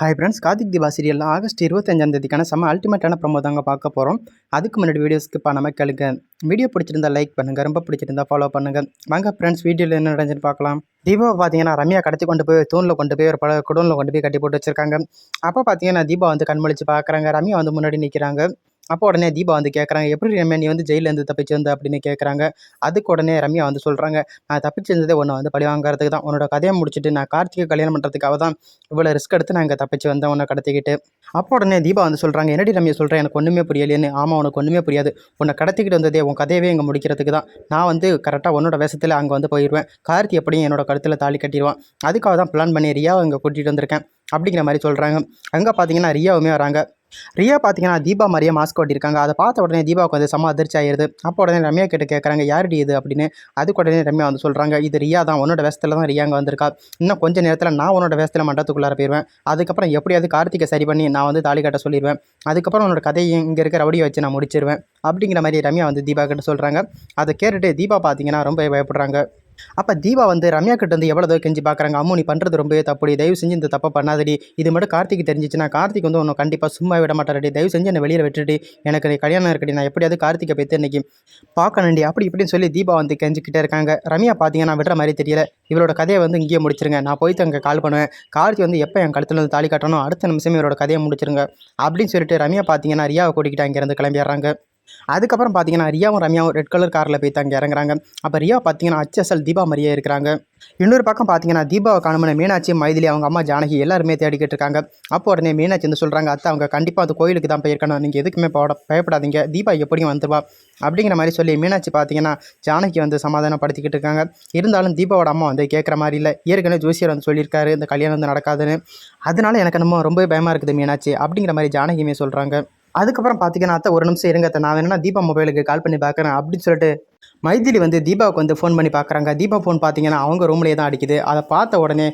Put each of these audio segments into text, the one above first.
Hi friends Karthik Deepa சீரியலில் August இருபத்தஞ்சாம் தேதிக்கான செம்ம அல்டிமேட்டான ப்ரோமோ தாங்க பார்க்க போகிறோம் அதுக்கு முன்னாடி வீடியோஸ்க்கு பண்ணாமல் கேளுங்க. வீடியோ பிடிச்சிருந்தா லைக் பண்ணுங்கள் ரொம்ப பிடிச்சிருந்தா ஃபாலோ பண்ணுங்கள் வாங்க ஃப்ரெண்ட்ஸ் வீடியோவில் என்ன நடந்துன்னு பார்க்கலாம். தீபாவை பார்த்தீங்கன்னா ரம்யா கடத்தி கொண்டு போய் தூணில் கொண்டு போய் ஒரு பல குடோனில் கொண்டு போய் கட்டி போட்டு வச்சிருக்காங்க. அப்போ பார்த்தீங்கன்னா தீபா வந்து கண்மொழிச்சு பார்க்குறாங்க ரம்யா வந்து முன்னாடி நிற்கிறாங்க அப்போ உடனே தீபா வந்து கேட்குறாங்க எப்படி ரம்யா நீ வந்து ஜெயிலேருந்து தப்பிச்சு வந்த? அப்படின்னு கேட்குறாங்க அதுக்கு உடனே ரம்யா வந்து சொல்கிறாங்க நான் தப்பிச்சு இருந்ததே ஒன்று வந்து பழி வாங்குறதுக்கு தான். உன்னோட கதையை முடிச்சுட்டு நான் கார்த்திகை கல்யாணம் பண்ணுறதுக்காக தான் இவ்வளோ ரிஸ்க் எடுத்து நான் இங்கே தப்பிச்சு வந்தேன் உன்னை கடத்திக்கிட்டு. அப்போ உடனே தீபா வந்து சொல்கிறாங்க என்னடி ரம்யா சொல்கிறேன் எனக்கு ஒன்றுமே புரியலையேன்னு. ஆமாம் உனக்கு ஒன்றுமே புரியாது. உன்னை கடத்திக்கிட்டு வந்ததே உன் கதையவே இங்கே முடிக்கிறதுக்கு தான். நான் வந்து கரெக்டாக உன்னோட வேஷத்தில் அங்கே வந்து போயிடுவேன் கார்த்தி எப்படியும் என்னோட கழுத்தில் தாலி கட்டிடுவான். அதுக்காக தான் பிளான் பண்ணி ரியாவை இங்கே கூட்டிகிட்டு வந்திருக்கேன். அப்படிங்கிற மாதிரி சொல்கிறாங்க அங்கே பார்த்தீங்கன்னா ரியாவுமே வராங்க. ரியா பார்த்தீங்கன்னா தீபா மாதிரியே மாஸ்க் ஓட்டியிருக்காங்க. அதை பார்த்த உடனே தீபாவுக்கு வந்து செம்ம அதிர்ச்சி ஆயிருது. அப்போ உடனே ரம்யா கிட்ட கேட்குறாங்க யாருடி இது? அப்படின்னு. அதுக்கு உடனே ரம்யா வந்து சொல்கிறாங்க இது ரியா தான். உன்னோட வேஷத்தில் தான் ரியா அங்கே வந்திருக்கா. இன்னும் கொஞ்சம் நேரத்தில் நான் உன்னோட வேஷத்தில் மண்டத்துக்குள்ளார போயிடுவேன் அதுக்கப்புறம் எப்படியாவது கார்த்திகை சரி பண்ணி நான் வந்து தாலி கட்ட சொல்லிடுவேன் அதுக்கப்புறம் உன்னோட கதையை இங்கே இருக்கிற ரவுடியை வச்சு நான் முடிச்சிருவேன். அப்படிங்கிற மாதிரி ரம்யா வந்து தீபா கிட்ட சொல்கிறாங்க அதை கேட்டுட்டு தீபா பார்த்தீங்கன்னா ரொம்ப பயப்படுறாங்க. அப்போ தீபா வந்து ரம்யா கிட்ட வந்து எவ்வளோ கெஞ்சி பார்க்குறாங்க அம்மு நீ பண்ணுறது ரொம்பவே தப்புடி. தயவு செஞ்சு இந்த தப்பை பண்ணாதடி. இது மட்டும் கார்த்திக்கு தெரிஞ்சிச்சுன்னா கார்த்திக் வந்து உன்னை கண்டிப்பாக சும்மா விட மாட்டாரடி. தயவு செஞ்சு என்னை வெளியில் விட்டுட்டு எனக்கு கல்யாணம் இருக்கடி. நான் எப்படியாவது கார்த்திகை பற்றி இன்னைக்கு பார்க்கணுண்டி அப்படி இப்படின்னு சொல்லி தீபா வந்து கெஞ்சிக்கிட்டே இருக்காங்க. ரம்யா பார்த்தீங்கன்னா விடுற மாதிரி தெரியல. இவரோட கதையை வந்து இங்கேயே முடிச்சிருங்க. நான் போயிட்டு அங்கே கால் பண்ணுவேன். கார்த்தி வந்து எப்போ என் கழுத்தில் வந்து தாலி கட்டணும் அடுத்த நிமிஷமே இவரோட கதையை முடிச்சிருங்க. அப்படின்னு சொல்லிட்டு ரம்யா பார்த்தீங்கன்னா ரியாவை கூட்டிக்கிட்டு அங்கேருந்து கிளம்பிடுறாங்க. அதுக்கப்புறம் பார்த்தீங்கன்னா ரியாவும் ரம்யாவும் ரெட் கலர் காரில் போய் தங்க இறங்குறாங்க. அப்போ ரியா பார்த்தீங்கன்னா அச்சசல் தீபா மாதிரியே இருக்கிறாங்க. இன்னொரு பக்கம் பார்த்தீங்கன்னா தீபாவை காணுமன மீனாட்சி மைதிலி அவங்க அம்மா ஜானகி எல்லாருமே தேடிக்கிட்டு இருக்காங்க. அப்போ உடனே மீனாட்சி வந்து சொல்கிறாங்க அத்தை அவங்க கண்டிப்பாக அந்த கோயிலுக்கு தான் போயிருக்கணும். நீங்கள் எதுக்குமே போட பயப்படாதீங்க. தீபா எப்படியும் வந்துருவா. அப்படிங்கிற மாதிரி சொல்லி மீனாட்சி பார்த்தீங்கன்னா ஜானகி வந்து சமாதானப்படுத்திக்கிட்டு இருக்காங்க. இருந்தாலும் தீபாவோட அம்மா வந்து கேட்குற மாதிரி இல்லை. ஏற்கனவே ஜோசியர் வந்து சொல்லியிருக்காரு இந்த கல்யாணம் வந்து நடக்காதுன்னு. அதனால எனக்கு நம்ம ரொம்ப பயமாக இருக்குது மீனாட்சி அப்படிங்கிற மாதிரி ஜானகியுமே சொல்கிறாங்க அதுக்கப்புறம் பார்த்தீங்கன்னா அத்தை ஒரு நிமிஷம் இருங்க நான் வேணும்னா தீபா மொபைலுக்கு கால் பண்ணி பார்க்குறேன் அப்படின்னு சொல்லிட்டு மைதிலி வந்து தீபாவுக்கு வந்து ஃபோன் பண்ணி பார்க்குறாங்க தீபா ஃபோன் பார்த்தீங்கன்னா அவங்க ரூம்லேயே தான் அடிக்குது. அதை பார்த்த உடனே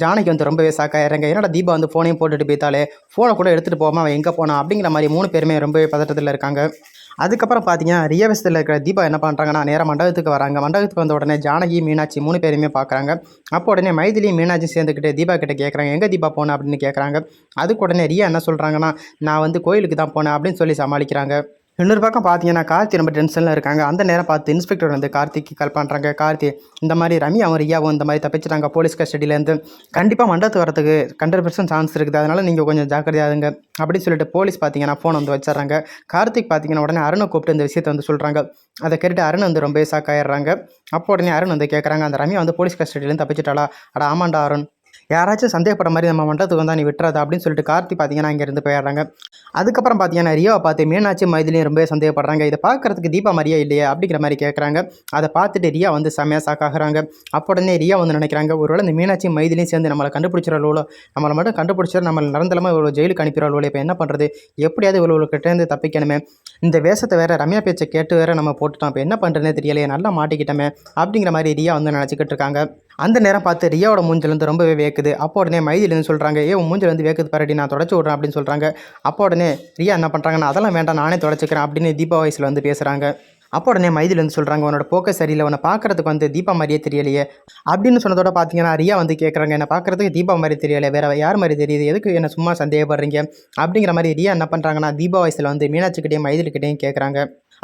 ஜானகி வந்து ரொம்பவே சாக்காயிறாங்க என்னடா தீபா வந்து ஃபோனையும் போட்டுட்டு போய்த்தாலே ஃபோனை கூட எடுத்துகிட்டு போகாமல் அவன் எங்கே போனான்? அப்படிங்கிற மாதிரி மூணு பேருமே ரொம்பவே பதட்டத்தில் இருக்காங்க. அதுக்கப்புறம் பார்த்தீங்கன்னா ரியவசத்தில் இருக்கிற தீபா என்ன பண்ணுறாங்கன்னா நேராக மண்டபத்துக்கு வராங்க. மண்டபத்துக்கு வந்த உடனே ஜானகி மீனாட்சி மூணு பேருமே பார்க்குறாங்க அப்போ உடனே மைதிலி மீனாட்சி சேர்ந்துக்கிட்டு தீபா கிட்ட கேட்குறாங்க எங்கே தீபா போனேன் அப்படின்னு கேட்குறாங்க அதுக்கு உடனே ரியா என்ன சொல்கிறாங்கன்னா நான் வந்து கோயிலுக்கு தான் போனேன் அப்படின்னு சொல்லி சமாளிக்கிறாங்க. இன்னொரு பக்கம் பார்த்தீங்கன்னா கார்த்தி ரொம்ப டென்ஷனில் இருக்காங்க. அந்த நேரம் பார்த்து இன்ஸ்பெக்டர் வந்து கார்த்திக்கு கால் பண்ணுறாங்க கார்த்தி இந்த மாதிரி ரம்யா அவன் ரியாவும் இந்த மாதிரி தப்பிச்சிட்டாங்க. போலீஸ் கஸ்டடியிலேருந்து கண்டிப்பாக மண்டபத்து வரதுக்கு ஹண்ட்ரட் பர்சன்ட் சான்ஸ் இருக்குது. அதனால் நீங்கள் கொஞ்சம் ஜாக்கிரதையாதுங்க அப்படின்னு சொல்லிட்டு போலீஸ் பார்த்தீங்கன்னா ஃபோன் வந்து வச்சிடறாங்க. கார்த்திக் பார்த்தீங்கன்னா உடனே அருணை கூப்பிட்டு இந்த விஷயத்தை வந்து சொல்கிறாங்க அதை கேட்டுட்டு அருண் வந்து ரொம்ப சாக்காயிடுறாங்க அப்போ உடனே அருண் வந்து கேட்குறாங்க அந்த ரம்யா வந்து போலீஸ் கஸ்டடியிலேருந்து தப்பிச்சிட்டாளா? அட ஆமாண்டா அருண். யாராச்சும் சந்தேகப்படுற மாதிரி நம்ம மண்டலத்துக்கு வந்தால் நீ விட்டுறாது அப்படின்னு சொல்லிட்டு கார்த்தி பார்த்தீங்கன்னா இங்கேருந்து போயிடுறாங்க. அதுக்கப்புறம் பார்த்தீங்கன்னா ரியோவை பார்த்து மீனாட்சி மைதிலையும் ரொம்பவே சந்தேகப்படுறாங்க. இதை பார்க்குறதுக்கு தீபா மாதிரியே இல்லையா அப்படிங்கிற மாதிரி கேட்குறாங்க அதை பார்த்துட்டு ரியா வந்து செமையாக சாக்காகிறாங்க அப்போ உடனே ரியா வந்து நினைக்கிறாங்க ஒருவேளை இந்த மீனாட்சி மைதிலையும் சேர்ந்து நம்மளை கண்டுபிடிச்சிடலோ நம்மளை மட்டும் கண்டுபிடிச்சிட நம்மளை நிரந்தரமாக இவ்வளோ ஜெயிலுக்கு அனுப்பிடுறோம் இப்போ என்ன பண்ணுறது எப்படியாவது இவ்வளோ கிட்டேருந்து தப்பிக்கணுமே. இந்த வேஷத்தை வேற ரம்யா பேச்சை கேட்டு வேற நம்ம போட்டுட்டோம். இப்போ என்ன பண்ணுறதுனே தெரியலையே நல்லா மாட்டிக்கிட்டோமே அப்படிங்கிற மாதிரி ரியா வந்து நினச்சிக்கிட்டு இருக்காங்க. அந்த நேரம் பார்த்து ரியாவோட மூஞ்சிலேருந்து ரொம்பவே வேக்குது. அப்போ உடனே மைதிலேருந்து சொல்கிறாங்க ஏ மூஞ்சிலேருந்து வந்து வேக்குது பாருடி நான் தொடச்சி விட்றேன் அப்படின்னு சொல்கிறாங்க அப்போ உடனே ரியா என்ன பண்ணுறாங்கன்னா அதெல்லாம் வேண்டாம் நானே தொடச்சிக்கிறேன் அப்படின்னு தீபா வயசில் வந்து பேசுகிறாங்க அப்போ உடனே மைதில் வந்து சொல்கிறாங்க உன்னோட போக்க சரியில்லை உன்னை பார்க்கறதுக்கு வந்து தீபா மாதிரியே தெரியலையே அப்படின்னு சொன்னதோட பார்த்தீங்கன்னா ரியா வந்து கேட்குறாங்க என்னை பார்க்குறதுக்கு தீபா மாதிரி தெரியலையே வேறு யார் மாதிரி தெரியுது? எதுக்கு என்ன சும்மா சந்தேகப்படுறீங்க? அப்படிங்கிற மாதிரி ரியா என்ன பண்ணுறாங்கன்னா தீபா வயசில் வந்து மீனாட்சிக்கிட்டையும் மைதில்கிட்டையும் கேட்குறாங்க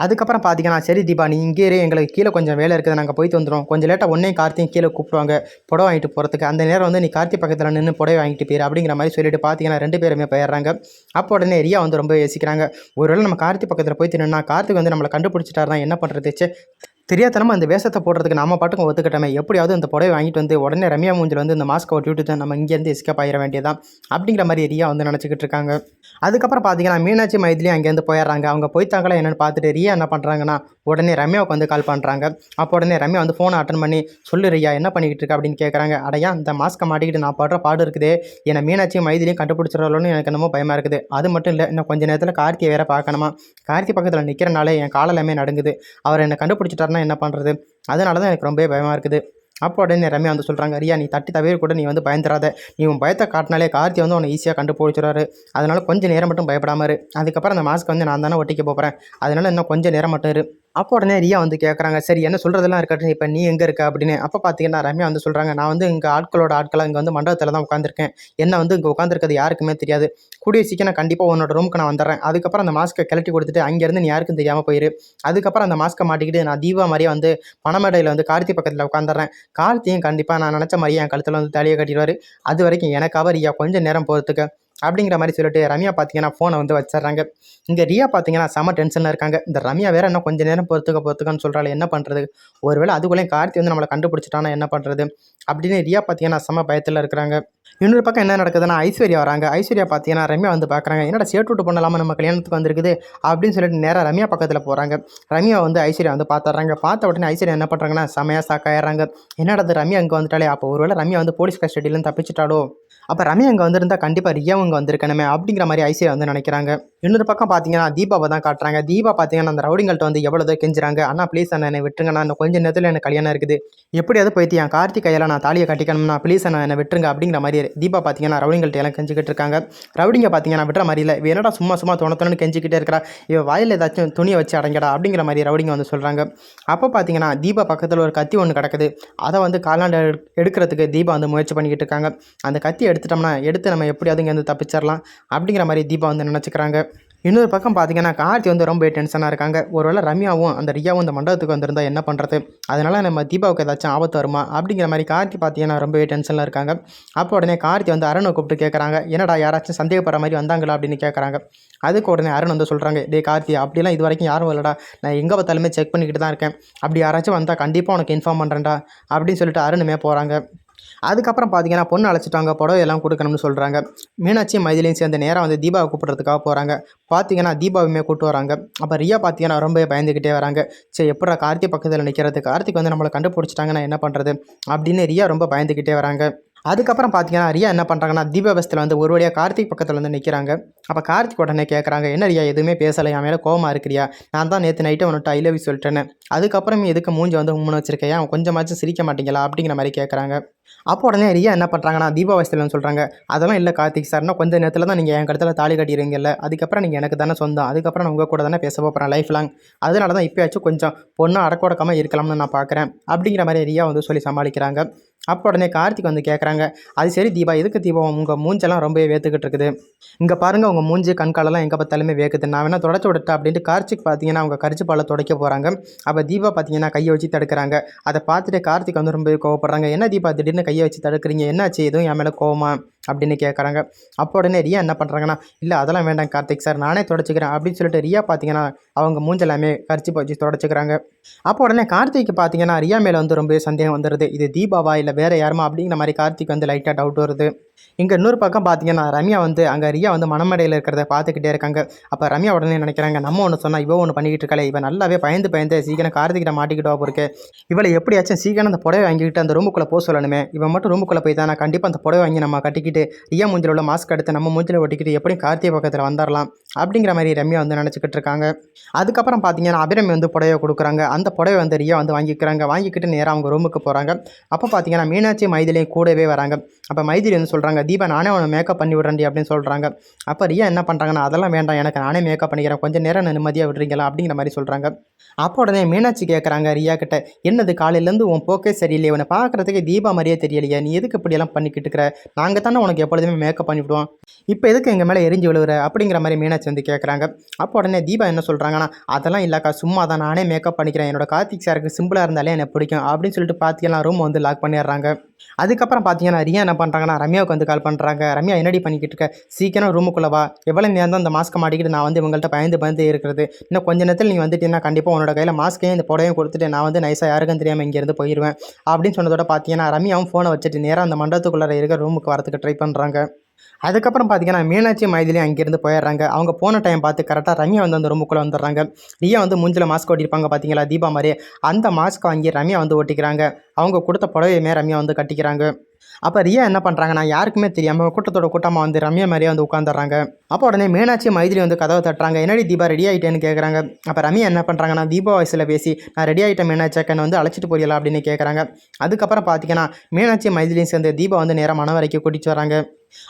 அதுக்கப்புறம் பார்த்தீங்கன்னா சரி தீபா நீ இங்கே எங்களுக்கு கீழே கொஞ்சம் வேலை இருக்குது. நாங்கள் போயிட்டு வந்துடும் கொஞ்சம் லேட்டாக ஒன்றே கார்த்தியும் கீழே கூப்பிடுவாங்க. புடவை வாங்கிட்டு போகிறதுக்கு அந்த நேரம் வந்து நீ கார்த்தி பக்கத்தில் நின்று புடவை வாங்கிட்டு போயிரு அப்படிங்கிற மாதிரி சொல்லிட்டு பார்த்தீங்கன்னா ரெண்டு பேருமே போயிடுறாங்க. அப்போ உடனே ரியா வந்து ரொம்ப யோசிக்கிறாங்க. ஒருவேளை நம்ம கார்த்தி பக்கத்தில் போய் நின்னா கார்த்திக் வந்து நம்மளை கண்டுபிடிச்சிட்டாருனா என்ன பண்ணுறதுச்சே தெரியாதனமா அந்த வேஷத்தை போடுறதுக்கு நாம பாட்டுக்கும் ஒத்துக்கிட்டோமே. எப்படியாவது அந்த புடவை வாங்கிட்டு வந்து உடனே ரம்யா மூஞ்சில் வந்து இந்த மாஸ்க் ஒட்டி விட்டு நம்ம இங்கேருந்து எஸ்கேப் ஆகிட வேண்டியதான் அப்படிங்கிற மாதிரி ரியா வந்து நினச்சிக்கிட்டு இருக்காங்க. அதுக்கப்புறம் பார்த்தீங்கன்னா மீனாட்சி மைதிலையும் அங்கேருந்து போயிடுறாங்க. அவங்க போய்த்தாங்களா என்னென்னு பார்த்துட்டு ரியா என்ன பண்ணுறாங்கன்னா உடனே ரம்யாவுக்கு வந்து கால் பண்ணுறாங்க அப்போ உடனே ரம்யா வந்து ஃபோனை அட்டன் பண்ணி சொல்லு ரியா என்ன பண்ணிக்கிட்டு இருக்க அப்படின்னு கேட்குறாங்க அடையா இந்த மாஸ்க்கை மாட்டிக்கிட்டு நான் பாடுற பாடு இருக்குது. என்னை மீனாட்சி மைதிலையும் கண்டுபிடிச்சிடலன்னு எனக்கு என்னமோ பயமாக இருக்குது. அது மட்டும் இல்லை இன்னும் கொஞ்சம் நேரத்தில் கார்த்தியை வேற பார்க்கணுமா? கார்த்தி பக்கத்தில் நிற்கிறனாலே என் காலெல்லாமே நடுங்குது. அவர் என்னை கண்டுபிடிச்சிட்டாருன்னா என்ன பண்ணுறது அதனால தான் எனக்கு ரொம்பவே பயமாக இருக்குது. அப்போ உடனே ரம்யா வந்து சொல்கிறாங்க ரியா நீ தட்டி தவிர கூட நீ வந்து பயந்துடாத நீ உன் பயத்தை காட்டினாலே கார்த்தி வந்து உன்னை ஈஸியாக கண்டுபிடிச்சிடுறாரு அதனால கொஞ்சம் நேரம் மட்டும் பயப்படாமல் இரு. அதுக்கப்புறம் அந்த மாஸ்க் வந்து நான் தானே ஒட்டிக்க போகிறேன் அதனால் இன்னும் கொஞ்சம் நேரம் மட்டும் இரு. அப்போ உடனே ரியா வந்து கேட்குறாங்க சரி என்ன சொல்கிறதெல்லாம் இருக்கட்டும் இப்போ நீ எங்கே இருக்க? அப்படின்னு. அப்போ பார்த்தீங்கன்னா ரம்யா வந்து சொல்கிறாங்க நான் வந்து இங்கே ஆட்களோட ஆட்களாக இங்கே வந்து மண்டபத்தில் தான் உட்காந்துருக்கேன் என்ன வந்து இங்கே உட்காந்துருக்கிறது யாருக்குமே தெரியாது. கூடிய சீக்கிரம் நான் கண்டிப்பாக உன்னோட ரூமுக்கு நான் வந்துடுறேன் அதுக்கப்புறம் அந்த மாஸ்க்கை கிளட்டி கொடுத்துட்டு அங்கேருந்து நீ யாருக்கும் தெரியாமல் போயிரு. அதுக்கப்புறம் அந்த மாஸ்க்கை மாட்டிக்கிட்டு நான் தீபா மாதிரியே வந்து பணமேடையில் வந்து கார்த்தி பக்கத்தில் உட்காந்துறேன் கார்த்தியும் கண்டிப்பாக நான் நினச்ச மாதிரியே என் கழுத்தில் வந்து தலையை கட்டிடுவார். அது வரைக்கும் எனக்காக ரியா கொஞ்சம் நேரம் போகிறதுக்கு அப்படிங்கிற மாதிரி சொல்லிட்டு ரம்யா பார்த்தீங்கன்னா ஃபோனை வந்து வச்சிடுறாங்க. இங்கே ரியா பார்த்தீங்கன்னா செம டென்ஷனில் இருக்காங்க. இந்த ரம்யா வேற இன்னும் கொஞ்சம் நேரம் பொறுத்துக்க பொறுத்துக்கன்னு சொல்கிறாள் என்ன பண்ணுறது ஒருவேளை அதுக்குள்ளேயும் கார்த்தி வந்து நம்மளை கண்டுபிடிச்சிட்டானா என்ன பண்ணுறது அப்படின்னு ரியா பார்த்தீங்கன்னா செம பயத்தில் இருக்கிறாங்க. இன்னொரு பக்கம் என்ன நடக்குதுன்னா ஐஸ்வர்யா வராங்க. ஐஸ்வர்யா பார்த்தீங்கன்னா ரம்யா வந்து பார்க்குறாங்க என்னடா சேட்டு விட்டு பண்ணலாமா நம்ம கல்யாணத்துக்கு வந்திருக்குது அப்படின்னு சொல்லிட்டு நேராக ரம்யா பக்கத்தில் போகிறாங்க ரம்யா வந்து ஐஸ்வர்யா வந்து பார்த்துட்றாங்க பார்த்த உடனே ஐஸ்வர்யா என்ன பண்ணுறாங்கன்னா செமையாக சாக்காயிடுறாங்க என்னடா இது ரம்யா இங்கே வந்துட்டாலே? அப்போ ஒருவேளை ரம்யா வந்து போலீஸ் கஸ்டடியிலேருந்து தப்பிச்சிட்டாலோ அப்போ ரம்யா அங்கே வந்திருந்தா கண்டிப்பாக ரியாவும் இங்கே வந்திருக்கணுமே அப்படிங்கிற மாதிரி ஐஸ்வர்யா வந்து நினைக்கிறாங்க. இன்னொரு பக்கம் பார்த்தீங்கன்னா தீபாவை தான் காட்டுறாங்க. தீபா பார்த்தீங்கன்னா அந்த ரவுடிங்கள்ட்ட வந்து எவ்வளோ கெஞ்சுறாங்க. அண்ணா ப்ளீஸ் அண்ணா என்னை விட்டுருங்கண்ணா. இன்னும் கொஞ்சம் நேரத்தில் எனக்கு கல்யாணம் இருக்குது. எப்படியாவது போயிட்டு என் கார்த்திக் கையில் நான் தாலியை கட்டிக்கணும்னா ப்ளீஸ் அண்ணா என்னை விட்டுருங்க அப்படிங்கிற மாதிரி தீபா பார்த்தீங்கன்னா ரவுடிங்கள்ட்ட எல்லாம் கெஞ்சிக்கிட்டு இருக்காங்க. ரவுடிங்க பார்த்தீங்கன்னா விட்டுற மாதிரி இல்லை. என்னடா சும்மா சும்மா தோணத்தோன்னு கெஞ்சிக்கிட்டே இருக்கிறா. இவ வாயில் ஏதாச்சும் துணியை வச்சு அடங்கடா அப்படிங்கிற மாதிரி ரவுடிங்க வந்து சொல்கிறாங்க அப்போ பார்த்தீங்கன்னா தீபா பக்கத்தில் ஒரு கத்தி ஒன்று கிடக்குது. அதை வந்து காலாண்டு எடுக்கிறதுக்கு தீபா வந்து முயற்சி பண்ணிக்கிட்டு இருக்காங்க. அந்த கத்தி எடுத்துட்டோம்னா எடுத்து நம்ம எப்படியாவது இங்கேருந்து தப்பிச்சிடலாம் அப்படிங்கிற மாதிரி தீபா வந்து நினச்சிக்கிறாங்க. இன்னொரு பக்கம் பார்த்தீங்கன்னா கார்த்தி வந்து ரொம்ப டென்ஷனாக இருக்காங்க. ஒருவேளை ரம்யாவும் அந்த ரியாவும் இந்த மண்டபத்துக்கு வந்திருந்தா என்ன பண்ணுறது அதனால் நம்ம தீபாவுக்கு ஏதாச்சும் ஆபத்து வருமா? அப்படிங்கிற மாதிரி கார்த்தி பார்த்தீங்கன்னா ரொம்பவே டென்ஷனில் இருக்காங்க. அப்போ உடனே கார்த்தி வந்து அருணை கூப்பிட்டு கேட்குறாங்க என்னடா யாராச்சும் சந்தேகப்படுற மாதிரி வந்தாங்களா? அப்படின்னு கேட்குறாங்க அதுக்கு உடனே அருண் வந்து சொல்கிறாங்க டே கார்த்தி அப்படிலாம் இது வரைக்கும் யாரும் இல்லைடா. நான் எங்கே பார்த்தாலுமே செக் பண்ணிக்கிட்டு தான் இருக்கேன். அப்படி யாராச்சும் வந்தால் கண்டிப்பாக உனக்கு இன்ஃபார்ம் பண்ணுறேன்டா அப்படின்னு சொல்லிட்டு அருணுமே போகிறாங்க அதுக்கப்புறம் பார்த்தீங்கன்னா பொண்ணு அழைச்சிட்டாங்க புடவை எல்லாம் கொடுக்கணும்னு சொல்கிறாங்க மீனாட்சி மைதிலையும் சேர்ந்து நேராக வந்து தீபாவை கூப்பிட்றதுக்காக போகிறாங்க பார்த்தீங்கன்னா தீபாவுமே கூப்பிட்டு வராங்க. அப்போ ரியா பார்த்தீங்கன்னா ரொம்ப பயந்துக்கிட்டே வராங்க. சரி எப்படா கார்த்திக் பக்கத்தில் நிற்கிறது கார்த்திக் வந்து நம்மளை கண்டுபிடிச்சிட்டாங்கன்னா என்ன பண்ணுறது அப்படின்னு ரியா ரொம்ப பயந்துக்கிட்டே வராங்க. அதுக்கப்புறம் பார்த்தீங்கன்னா ரியா என்ன பண்ணுறாங்கன்னா தீபாவஸ்தில் வந்து ஒரு வழியாக கார்த்திக் பக்கத்தில் வந்து நிற்கிறாங்க அப்போ கார்த்திக் உடனே கேட்குறாங்க என்ன ரியா எதுவுமே பேசலை என் மேலே கோவமாக இருக்கிறியா நான் தான் நேற்று நைட்டு அவன்கிட்ட ஐ லவ் சொல்லிட்டேன்னு. அதுக்கப்புறம் எதுக்கு மூஞ்சி வந்து உம்முன்னு வச்சிருக்கேன் அவன் கொஞ்சமாச்சும் சிரிக்க மாட்டீங்களா? அப்படிங்கிற மாதிரி கேட்குறாங்க அப்போ உடனே ரியா என்ன பண்ணுறாங்கன்னா தீபாவஸ்திலன்னு சொல்கிறாங்க அதெல்லாம் இல்லை கார்த்திக் சார்னா கொஞ்சம் நேரத்தில் தான் நீங்கள் என் கடத்தில் தாலி கட்டிடுவீங்கல்ல. அதுக்கப்புறம் நீங்கள் எனக்கு தானே சொந்தம். அதுக்கப்புறம் நான் உங்கள் கூட தானே பேச போகிறேன் லைஃப் லாங் அதனால தான் இப்போயாச்சும் கொஞ்சம் பொண்ணு அடக்கொடக்கமாக இருக்கலாம்னு நான் பார்க்குறேன் அப்படிங்கிற மாதிரி ரியா வந்து சொல்லி சமாளிக்கிறாங்க. அப்போ உடனே கார்த்திக் வந்து கேட்குறாங்க அது சரி தீபா எதுக்கு தீபா உங்கள் மூஞ்செல்லாம் ரொம்பவே வேத்துக்கிட்டு இருக்குது. இங்கே பாருங்கள் உங்கள் மூஞ்சி கண்காலெல்லாம் எங்கே பார்த்தாலுமே வேக்குது நான் வேணால் தொடச்சி விடட்டா? அப்படின்ட்டு கார்த்திக் பார்த்தீங்கன்னா அவங்க கரிச்சு பாலை துடைக்க போகிறாங்க அப்போ தீபா பார்த்தீங்கன்னா கையை வச்சு தடுக்கிறாங்க. அதை பார்த்துட்டு கார்த்திக் வந்து ரொம்பவே கோவப்படுறாங்க. என்ன தீபா திடீர்னு கையை வச்சு தடுக்கிறீங்க? என்னாச்சு? எதுவும் என் மேலே கோவமா? அப்படின்னு கேட்குறாங்க அப்போ உடனே ரியா என்ன பண்ணுறாங்கன்னா இல்லை அதெல்லாம் வேண்டாம் கார்த்திக் சார் நானே தொடச்சிக்கிறேன் அப்படின்னு சொல்லிட்டு ரியா பார்த்தீங்கன்னா அவங்க மூஞ்செல்லாமே கரிச்சு போச்சு தொடச்சிக்கிறாங்க. அப்போ உடனே கார்த்திக் பார்த்தீங்கன்னா ரியா மேலே வந்து ரொம்பவே சந்தேகம் வந்துடுது இது தீபாவா இல்லை வேறு யாருமா அப்படிங்கிற மாதிரி கார்த்திக் வந்து லைட்டாக டவுட் வருது. இங்கே இன்னொரு பக்கம் பார்த்தீங்கன்னா ரம்யா வந்து அங்கே ரியா வந்து மனமடையில் இருக்கிறத பார்த்துக்கிட்டே இருக்காங்க. அப்போ ரம்யா உடனே நினைக்கிறாங்க நம்ம ஒன்று சொன்னால் இவ ஒன்று பண்ணிக்கிட்டு இருக்காளே இவன் நல்லாவே பயந்து பயந்து சீக்கிரம் கார்த்திகிட்ட மாட்டிக்கிட்டோ போருக்கு இவளை எப்படியாச்சும் சீக்கிரம் அந்த புடவை வாங்கிக்கிட்டு அந்த ரூமுக்குள்ளே போக சொல்லணுமே. இவன் மட்டும் ரூமுக்குள்ளே போய் தான்? கண்டிப்பாக அந்த புடவை வாங்கி நம்ம கட்டிக்கிட்டு ரியா மூஞ்சில் உள்ள மாஸ்க் எடுத்து நம்ம மூஞ்சில் ஒட்டிக்கிட்டு எப்படியும் கார்த்திகை பக்கத்தில் வந்துடலாம் அப்படிங்கிற மாதிரி ரம்யா வந்து நினச்சிக்கிட்டு இருக்காங்க. அதுக்கப்புறம் பார்த்தீங்கன்னா அபிரமி வந்து புடவை கொடுக்குறாங்க. அந்த புடவை வந்து ரியா வந்து வாங்கிக்கிறாங்க. வாங்கிக்கிட்டு நேராக அவங்க ரூமுக்கு போகிறாங்க அப்போ பார்த்தீங்கன்னா மீனாட்சி மைதிலையும் கூடவே வராங்க. அப்போ மைதிலி வந்து சொல்கிறாங்க தீபா நானே அவனை மேக்கப் பண்ணி விடுறேன் அப்படின்னு சொல்கிறாங்க அப்போ ரியா என்ன பண்ணுறாங்கன்னா அதெல்லாம் வேண்டாம் எனக்கு நானே மேக்கப் பண்ணிக்கிறேன். கொஞ்சம் நேரம் நிம்மதியாக விடுறீங்களா? அப்படிங்கிற மாதிரி சொல்கிறாங்க அப்போ உடனே மீனாட்சி கேட்குறாங்க ரியா கிட்ட என்னது காலையிலேருந்து உன் போக்கே சரியில்லையே. உன்னை பார்க்குறதுக்கு தீபா மாதிரியே தெரியலையே. நீ எதுக்கு இப்படியெல்லாம் பண்ணிக்கிட்டு இருக்கிற? நாங்கள் தானே உனக்கு எப்பொழுதுமே மேக்கப் பண்ணிவிடுவோம் இப்போ எதுக்கு எங்கள் மேலே எரிஞ்சு விழுவுற? அப்படிங்கிற மாதிரி மீனாட்சி வந்து கேட்குறாங்க அப்போ உடனே தீபா என்ன சொல்கிறாங்கன்னா அதெல்லாம் இல்லைக்கா சும்மா தான் நானே மேக்கப் பண்ணிக்கிறேன். என்னோட கார்த்திக் சாருக்கு சிம்பிளாக இருந்தாலே எனக்கு பிடிக்கும். அப்படின்னு சொல்லிட்டு பார்த்தீங்கன்னா ரூம் வந்து லாக் பண்ணிடுறாங்க. அதுக்கப்புறம் பார்த்தீங்கன்னா ரியா என்ன பண்ணுறாங்கன்னா ரம்யாவுக்கு வந்து கால் பண்ணுறாங்க ரம்யா என்னடி பண்ணிக்கிட்டு இருக்க? சீக்கிரம் ரூமுக்குள்ளே வா. எவ்வளோ நேரம் தான் அந்த மாஸ்க்கை மாட்டிக்கிட்டு நான் வந்து இவங்கள்ட்ட பயந்து பயந்து இருக்கிறது. இன்னும் கொஞ்ச நேரத்தில் நீ வந்துட்டீங்கன்னா கண்டிப்பாக உன்னோட கையில் மாஸ்க்கையும் இந்த புடவையும் கொடுத்துட்டு நான் வந்து நைஸாக யாருக்கும் தெரியாமல் இங்கேருந்து போயிடுவேன் அப்படின்னு சொன்னதோட பார்த்தீங்கன்னா ரம்யாவும் ஃபோனை வச்சுட்டு நேராக அந்த மண்டபத்துக்குள்ளே இருக்கிற ரூமுக்கு வரத்துக்கு ட்ரை பண்ணுறாங்க அதுக்கப்புறம் பார்த்தீங்கன்னா மீனாட்சி மைதிலையும் அங்கேருந்து போயிடுறாங்க. அவங்க போன டைம் பார்த்து கரெக்டாக ரம்யா வந்து அந்த ரூமுக்குள்ளே வந்துடுறாங்க. ரியா வந்து மூஞ்சில் மாஸ்க் ஓட்டியிருப்பாங்க பார்த்தீங்களா தீபா மாதிரி. அந்த மாஸ்க் வாங்கி ரம்யா வந்து ஒட்டிக்கிறாங்க. அவங்க கொடுத்த புடவையுமே ரம்யா வந்து கட்டிக்கிறாங்க. அப்போ ரியா என்ன பண்ணுறாங்கன்னா யாருக்குமே தெரியாமல் கூட்டத்தோட கூட்டமாக வந்து ரம்யா மாதிரியே வந்து உட்காந்துடுறாங்க அப்போ உடனே மீனாட்சி மைதிலி வந்து கதவை தட்டுறாங்க. என்னடி தீபா ரெடி ஆகிட்டேன்னு கேட்குறாங்க அப்போ ரம்யா என்ன பண்ணுறாங்கன்னா தீபா வயசில் பேசி நான் ரெடி ஆகிட்டேன் மீனாட்சக்கன் வந்து அழைச்சிட்டு போயிடலாம் அப்படின்னு கேட்குறாங்க அதுக்கப்புறம் பார்த்தீங்கன்னா மீனாட்சி மைதிலியும் சேர்ந்து தீபா வந்து நேராக மன வரைக்கும் கூட்டிட்டு வராங்க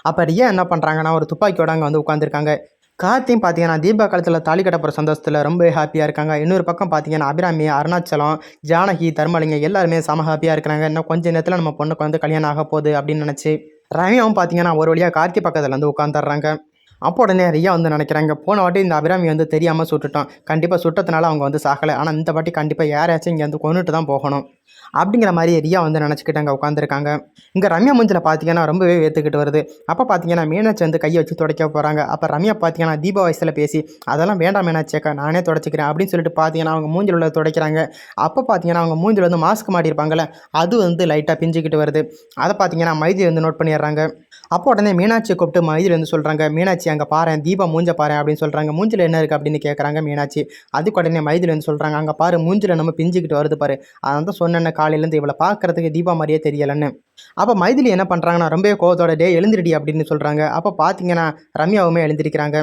அப்போ ரியா என்ன பண்ணுறாங்கன்னா ஒரு துப்பாக்கியோட அங்கே வந்து உட்காந்துருக்காங்க கார்த்தியும் பார்த்தீங்கன்னா தீபா காலத்தில் தாலி கட்டப்புற சந்தோஷத்தில் ரொம்ப ஹாப்பியாக இருக்காங்க. இன்னொரு பக்கம் பார்த்தீங்கன்னா அபிராமி அருணாச்சலம் ஜானகி தர்மலிங்க எல்லாருமே செம ஹாப்பியாக இருக்கிறாங்க. இன்னும் கொஞ்சம் நேரத்தில் நம்ம பொண்ணுக்கு வந்து கல்யாணம் ஆக போகுது அப்படின்னு நினச்சி ரவியாவும் பார்த்தீங்கன்னா ஒரு வழியாக கார்த்தி பக்கத்தில் வந்து உட்காந்துடுறாங்க அப்போ உடனே ரியா வந்து நினைக்கிறாங்க போன வாட்டி இந்த அபிராமி வந்து தெரியாமல் சுட்டுட்டோம் கண்டிப்பாக சுட்டதுனால அவங்க வந்து சாகலை. ஆனால் இந்த வாட்டி கண்டிப்பாக யாரையாச்சும் இங்கே வந்து கொண்டுட்டு தான் போகணும். அப்படிங்கிற மாதிரி ரியா வந்து நினச்சிக்கிட்டு அங்கே உட்காந்துருக்காங்க இங்கே ரம்யா மூஞ்சில் பார்த்தீங்கன்னா ரொம்பவே வேத்துக்கிட்டு வருது. அப்போ பார்த்தீங்கன்னா மீனாட்சி வந்து கையை வச்சு துடைக்க போகிறாங்க அப்போ ரம்யா பார்த்தீங்கன்னா தீபா வயசில் பேசி அதெல்லாம் வேண்டாம் மீனாட்சி அக்கா நானே துடைச்சிக்கிறேன் அப்படின்னு சொல்லிட்டு பார்த்தீங்கன்னா அவங்க மூஞ்சில் உள்ள துடைக்கிறாங்க. அப்போ பார்த்தீங்கன்னா அவங்க மூஞ்சில் வந்து மாஸ்க் மாட்டியிருப்பாங்கல்ல அது வந்து லைட்டாக பிஞ்சிக்கிட்டு வருது. அதை பார்த்தீங்கன்னா மைதி வந்து நோட் பண்ணிடுறாங்க. அப்போ உடனே மீனாட்சியை கூப்பிட்டு மைதில் வந்து சொல்கிறாங்க மீனாட்சி அங்கே பாரு தீபா மூஞ்ச பாரு அப்படின்னு சொல்கிறாங்க மூஞ்சில் என்ன இருக்குது அப்படின்னு கேட்குறாங்க மீனாட்சி. அதுக்கு உடனே மைதில் வந்து சொல்கிறாங்க அங்கே பாரு மூஞ்சில் நம்ம பிஞ்சிக்கிட்டு வருது பாரு. அதான் தான் சொன்னேன் காலையிலேருந்து இவளை பார்க்கறதுக்கு தீபா மாதிரியே தெரியலன்னு. அப்போ மைதிலி என்ன பண்ணுறாங்கன்னா ரொம்பவே கோவத்தோட டே எழுந்திரிடி அப்படின்னு சொல்கிறாங்க அப்போ பார்த்தீங்கன்னா ரம்யாவுமே எழுந்திருக்கிறாங்க.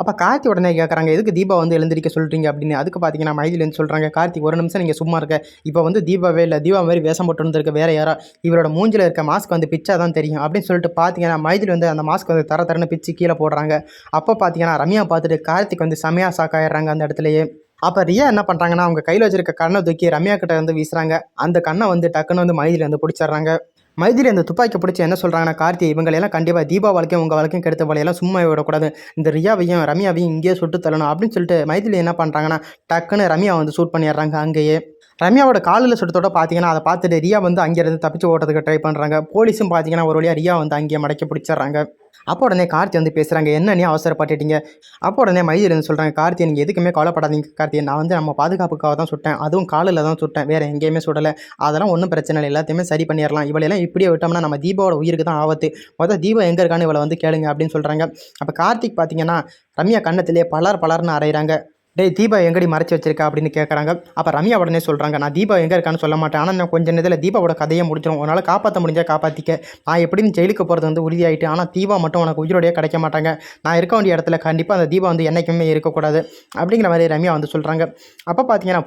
அப்போ கார்த்தி உடனே கேட்குறாங்க எதுக்கு தீபா வந்து எழுந்திருக்க சொல்கிறீங்க அப்படின்னு. அதுக்கு பார்த்தீங்கன்னா மைதிலேருந்து சொல்கிறாங்க கார்த்திக் ஒரு நிமிஷம் நீங்கள் சும்மா இருக்க இப்போ வந்து தீபாவே இல்லை தீபா மாதிரி வேஷம் போட்டு வந்திருக்க வேறு யாரா? இவரோட மூஞ்சில் இருக்க மாஸ்க் வந்து பிச்சா தான் தெரியும். அப்படின்னு சொல்லிட்டு பார்த்தீங்கன்னா மைதில் வந்து அந்த மாஸ்க் வந்து தர தரன்னு பிச்சு கீழே போடுறாங்க. அப்போ பார்த்தீங்கன்னா ரம்யா பார்த்துட்டு கார்த்திக் வந்து செமையா சாக்காயிடுறாங்க அந்த இடத்துலையே. அப்போ ரியா என்ன பண்ணுறாங்கன்னா அவங்க கையில் வச்சிருக்க கண்ணை தூக்கி ரம்யா கிட்ட வந்து வீசுறாங்க. அந்த கண்ணை வந்து டக்குன்னு வந்து மைதில் வந்து பிடிச்சிடுறாங்க. மைதிலி அந்த துப்பாக்கி பிடிச்சி என்ன சொல்கிறாங்கன்னா கார்த்தி இவங்களெல்லாம் கண்டிப்பாக தீபா வாழ்க்கையும் உங்கள் வாழ்க்கையும் கெடுத்த வழியெல்லாம் சும்மா விடக்கூடாது. இந்த ரியாவையும் ரம்யாவையும் இங்கேயே சுட்டு தள்ளணும் அப்படின்னு சொல்லிட்டு மைதிலி என்ன பண்ணுறாங்கன்னா டக்குன்னு ரம்யா வந்து ஷூட் பண்ணிடுறாங்க அங்கேயே. ரம்யாவோட காலில் சுட்டத்தோட பார்த்தீங்கன்னா அதை பார்த்துட்டு ரியா வந்து அங்கேருந்து தப்பிச்சு ஓட்டுறதுக்கு ட்ரை பண்ணுறாங்க போலீஸும் பார்த்தீங்கன்னா ஒரு வழியாக ரியா வந்து அங்கேயே மடக்கி பிடிச்சிடுறாங்க. அப்போ உடனே கார்த்தி வந்து பேசுகிறாங்க என்ன நீ அவசரப்பட்டுட்டீங்க? அப்போ உடனே மைதில் இருந்து சொல்கிறாங்க கார்த்தி நீங்கள் எதுக்குமே கவலைப்படாதீங்க கார்த்தி நான் வந்து நம்ம பாதுகாப்புக்காக தான் சுட்டேன் அதுவும் காலில் தான் சுட்டேன் வேறு எங்கேயுமே சுடலை அதெல்லாம் ஒன்றும் பிரச்சனை இல்லை எல்லாத்தையுமே சரி பண்ணிடலாம் இவளையெல்லாம் இப்படியே விட்டோம்னா நம்ம தீபாவோட உயிருக்கு தான் ஆபத்து மொதல் தீபா எங்கே இருக்கான்னு இவளை வந்து கேளுங்க அப்படின்னு சொல்கிறாங்க அப்போ கார்த்திக் பார்த்தீங்கன்னா ரம்யா கண்ணத்திலே பலர் பலர்னு அரைகிறாங்க டேய் தீபா எங்கடி மறைச்சி வச்சிருக்கா அப்படின்னு கேட்குறாங்க அப்போ ரம்யா உடனே சொல்கிறாங்க நான் தீபா எங்கே இருக்கான்னு சொல்ல மாட்டேன். ஆனால் நான் கொஞ்சம் நேரத்தில் தீபாவோட கதையை முடிச்சிடும் உன்னால் காப்பாற்ற முடிஞ்சால் காப்பாற்றிக்க நான் எப்படின்னு ஜெயிலுக்கு போகிறது வந்து உறுதியாயிட்டு ஆனால் தீபா மட்டும் உனக்கு உயிரோடையே கிடைக்க மாட்டாங்க. நான் இருக்க வேண்டிய இடத்துல கண்டிப்பாக அந்த தீபா வந்து என்றைக்குமே இருக்கக்கூடாது. அப்படிங்கிற மாதிரி ரம்யா வந்து சொல்கிறாங்க அப்போ பார்த்தீங்கன்னா